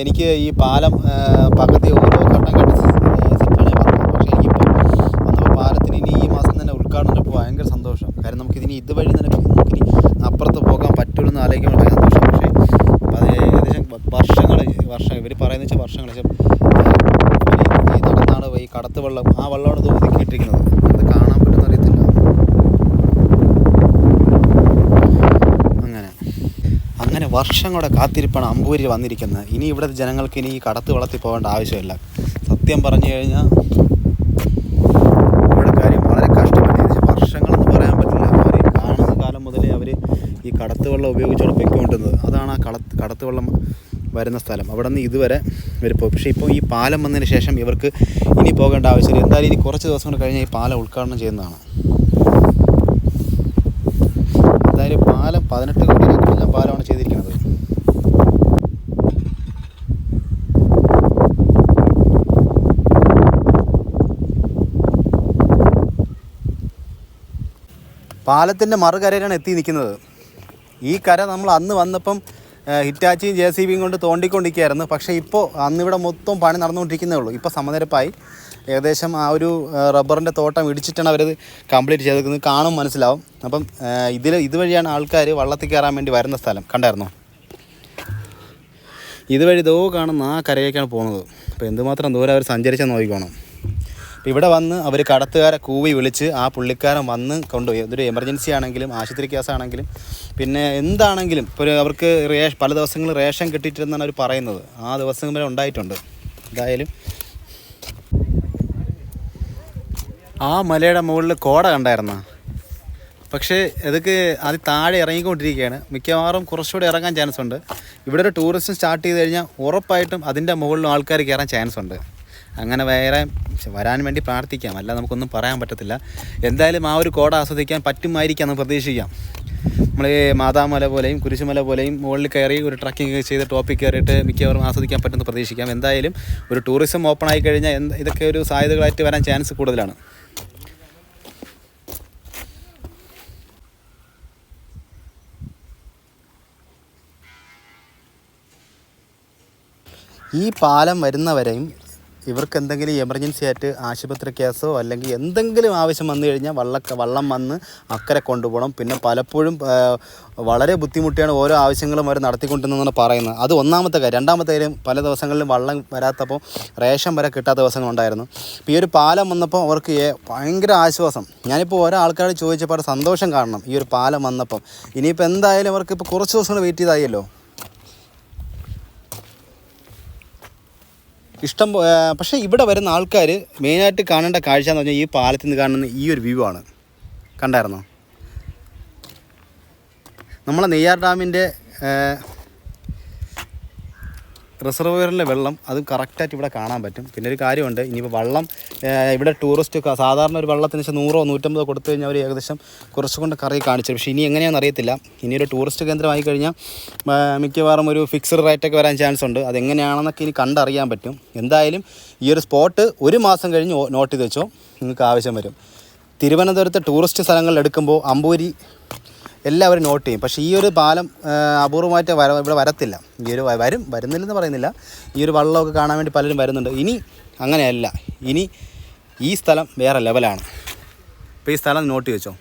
എനിക്ക് ഈ പാലം പകുതി ഓരോ ഘട്ടം ഘട്ടം സെറ്റാണ് പറഞ്ഞത് പക്ഷേ എനിക്കിപ്പോൾ വന്നപ്പോൾ പാലത്തിന് ഇനി ഈ മാസം തന്നെ ഉദ്ഘാടനം ഇപ്പോൾ ഭയങ്കര സന്തോഷം കാരണം നമുക്കിതിനി ഇതുവഴി തന്നെ നമുക്കിനി അപ്പുറത്ത് പോകാൻ പറ്റുമെന്ന് ആലോചിക്കുമ്പോൾ ഭയങ്കര സന്തോഷം പക്ഷേ അത് ഏകദേശം വർഷങ്ങൾ വർഷം ഇവർ പറയുന്നത് വെച്ചാൽ വർഷങ്ങൾ ഈ നടന്നാണ് ഈ കടത്ത് വെള്ളം ആ വെള്ളമാണ് ഇത് ഒതുക്കിയിട്ടിരിക്കുന്നത് അത് കാണാൻ പറ്റുമെന്ന് അറിയത്തില്ല അങ്ങനെ അങ്ങനെ വർഷങ്ങളുടെ കാത്തിരിപ്പാണ് അമ്പൂരിൽ വന്നിരിക്കുന്നത്. ഇനി ഇവിടുത്തെ ജനങ്ങൾക്ക് ഇനി കടത്ത് വളർത്തി പോകേണ്ട ആവശ്യമില്ല. സത്യം പറഞ്ഞു കഴിഞ്ഞാൽ ഇവിടെ കാര്യം വളരെ കഷ്ടപ്പെട്ടു. വർഷങ്ങളെന്ന് പറയാൻ പറ്റില്ല. അവർ കാണുന്ന കാലം മുതലേ അവർ ഈ കടത്ത് വെള്ളം ഉപയോഗിച്ചാണ് പൊയ്ക്കൊണ്ടിരുന്നത് അതാണ് ആ കടത്ത് കടത്ത് വെള്ളം വരുന്ന സ്ഥലം. അവിടെ നിന്ന് ഇതുവരെ ഇവർ പോയി പക്ഷേ ഇപ്പോൾ ഈ പാലം വന്നതിന് ശേഷം ഇവർക്ക് ഇനി പോകേണ്ട ആവശ്യമില്ല. എന്തായാലും ഇനി കുറച്ച് ദിവസം കൂടെ കഴിഞ്ഞാൽ ഈ പാലം ഉദ്ഘാടനം ചെയ്യുന്നതാണ്. എന്തായാലും പാലം പതിനെട്ട് കോടിയിലെല്ലാം പാലമാണ് ചെയ്തിരിക്കുന്നത്. പാലത്തിന്റെ മറുകരയിലാണ് എത്തി നിൽക്കുന്നത്. ഈ കര നമ്മൾ അന്ന് വന്നപ്പം ഹിറ്റാച്ചിയും ജെ സി ബിയും കൊണ്ട് തോണ്ടിക്കൊണ്ടിരിക്കുകയായിരുന്നു. പക്ഷേ ഇപ്പോൾ അന്നിവിടെ മൊത്തം പണി നടന്നുകൊണ്ടിരിക്കുന്നേ ഉള്ളൂ. ഇപ്പോൾ സമനിരപ്പായി. ഏകദേശം ആ ഒരു റബ്ബറിന്റെ തോട്ടം ഇടിച്ചിട്ടാണ് അവരത് കംപ്ലീറ്റ് ചെയ്തേക്കുന്നത്. കാണും മനസ്സിലാവും. അപ്പം ഇതിൽ ഇതുവഴിയാണ് ആൾക്കാർ വള്ളത്തിൽ കയറാൻ വേണ്ടി വരുന്ന സ്ഥലം. കണ്ടായിരുന്നോ? ഇതുവഴി ദോ കാണുന്ന ആ കരയിലേക്കാണ് പോകുന്നത്. അപ്പോൾ എന്തുമാത്രം ദൂരം അവർ സഞ്ചരിച്ചാൽ നോക്കിക്കോണം. അപ്പോൾ ഇവിടെ വന്ന് അവർ കടത്തുകാരെ കൂവി വിളിച്ച് ആ പുള്ളിക്കാരൻ വന്ന് കൊണ്ടുപോയി. അതൊരു എമർജൻസി ആണെങ്കിലും ആശുപത്രി കേസാണെങ്കിലും പിന്നെ എന്താണെങ്കിലും ഇപ്പോൾ അവർക്ക് റേഷ പല ദിവസങ്ങളിൽ റേഷൻ കിട്ടിയിട്ടെന്നാണ് അവർ പറയുന്നത്. ആ ദിവസം വരെ ഉണ്ടായിട്ടുണ്ട്. എന്തായാലും ആ മലയുടെ മുകളിൽ കോട കണ്ടായിരുന്ന? പക്ഷേ ഇതൊക്കെ അത് താഴെ ഇറങ്ങിക്കൊണ്ടിരിക്കുകയാണ്. മിക്കവാറും കുറച്ചുകൂടി ഇറങ്ങാൻ ചാൻസ് ഉണ്ട്. ഇവിടെ ഒരു ടൂറിസം സ്റ്റാർട്ട് ചെയ്ത് കഴിഞ്ഞാൽ ഉറപ്പായിട്ടും അതിന്റെ മുകളിലും ആൾക്കാർ കയറാൻ ചാൻസ് ഉണ്ട്. അങ്ങനെ വേറെ വരാൻ വേണ്ടി പ്രാർത്ഥിക്കാം. അല്ല നമുക്കൊന്നും പറയാൻ പറ്റത്തില്ല. എന്തായാലും ആ ഒരു കോട ആസ്വദിക്കാൻ പറ്റുമായിരിക്കാം എന്ന് പ്രതീക്ഷിക്കാം. നമ്മൾ മാതാമല പോലെയും കുരിശുമല പോലെയും മുകളിൽ കയറി ഒരു ട്രക്കിംഗ് ചെയ്ത് ടോപ്പിൽ കയറിയിട്ട് മിക്കവാറും ആസ്വദിക്കാൻ പറ്റുമെന്ന് പ്രതീക്ഷിക്കാം. എന്തായാലും ഒരു ടൂറിസം ഓപ്പൺ ആയി കഴിഞ്ഞാൽ എന്ത് ഇതൊക്കെ ഒരു സാധ്യതകളായിട്ട് വരാൻ ചാൻസ് കൂടുതലാണ്. ഈ പാലം വരുന്നവരെയും ഇവർക്ക് എന്തെങ്കിലും എമർജൻസി ആയിട്ട് ആശുപത്രി കേസോ അല്ലെങ്കിൽ എന്തെങ്കിലും ആവശ്യം വന്നു കഴിഞ്ഞാൽ വള്ളക്ക വള്ളം വന്ന് അക്കരെ കൊണ്ടുപോകണം. പിന്നെ പലപ്പോഴും വളരെ ബുദ്ധിമുട്ടിയാണ് ഓരോ ആവശ്യങ്ങളും അവർ നടത്തിക്കൊണ്ടിരുന്നതെന്നാണ് പറയുന്നത്. അത് ഒന്നാമത്തെ കാര്യം. രണ്ടാമത്തെ കാര്യം പല ദിവസങ്ങളിലും വള്ളം വരാത്തപ്പോൾ റേഷൻ വരെ കിട്ടാത്ത ദിവസങ്ങളുണ്ടായിരുന്നു ഇപ്പോൾ ഈ ഒരു പാലം വന്നപ്പോൾ അവർക്ക് ഭയങ്കര ആശ്വാസം. ഞാനിപ്പോൾ ഓരോ ആൾക്കാരോട് ചോദിച്ചപ്പോൾ സന്തോഷം കാണണം ഈ ഒരു പാലം വന്നപ്പം. ഇനിയിപ്പോൾ എന്തായാലും അവർക്ക് ഇപ്പോൾ കുറച്ച് ദിവസങ്ങൾ വെയിറ്റ് ചെയ്തായല്ലോ ഇഷ്ടം പക്ഷേ ഇവിടെ വരുന്ന ആൾക്കാർ മെയിനായിട്ട് കാണേണ്ട കാഴ്ച എന്ന് പറഞ്ഞാൽ ഈ പാലത്തിൽ നിന്ന് കാണുന്ന ഈ ഒരു വ്യൂ ആണ്. കണ്ടായിരുന്നോ? നമ്മളെ നെയ്യാർ ഡാമിന്റെ റിസർവറിലെ വെള്ളം അത് കറക്റ്റായിട്ട് ഇവിടെ കാണാൻ പറ്റും. പിന്നെ ഒരു കാര്യമുണ്ട് ഇനിയിപ്പോൾ വെള്ളം ഇവിടെ ടൂറിസ്റ്റ് സാധാരണ ഒരു വെള്ളത്തിന് വെച്ചാൽ നൂറോ നൂറ്റമ്പതോ കൊടുത്തു കഴിഞ്ഞാൽ അവർ ഏകദേശം കുറച്ചുകൊണ്ട് കറി കാണിച്ചു പക്ഷേ ഇനി എങ്ങനെയാണെന്ന് അറിയത്തില്ല. ഇനി ഒരു ടൂറിസ്റ്റ് കേന്ദ്രമായി കഴിഞ്ഞാൽ മിക്കവാറും ഒരു ഫിക്സഡ് റേറ്റൊക്കെ വരാൻ ചാൻസ് ഉണ്ട്. അതെങ്ങനെയാണെന്നൊക്കെ ഇനി കണ്ടറിയാൻ പറ്റും. എന്തായാലും ഈ ഒരു സ്പോട്ട് ഒരു മാസം കഴിഞ്ഞ് നോട്ട് ചെയ്ത് വെച്ചോ. നിങ്ങൾക്ക് ആവശ്യം വരും. തിരുവനന്തപുരത്തെ ടൂറിസ്റ്റ് സ്ഥലങ്ങളിൽ എടുക്കുമ്പോൾ അമ്പൂരി എല്ലാവരും നോട്ട് ചെയ്യും. പക്ഷേ ഈ ഒരു പാലം അപൂർവമായിട്ട് വര ഇവിടെ വരത്തില്ല. ഈ ഒരു വരും വരുന്നില്ലെന്ന് പറയുന്നില്ല. ഈ ഒരു വള്ളമൊക്കെ കാണാൻ വേണ്ടി പലരും വരുന്നുണ്ട്. ഇനി അങ്ങനെയല്ല. ഇനി ഈ സ്ഥലം വേറെ ലെവലാണ് അപ്പോൾ ഈ സ്ഥലം നോട്ട് വെച്ചോ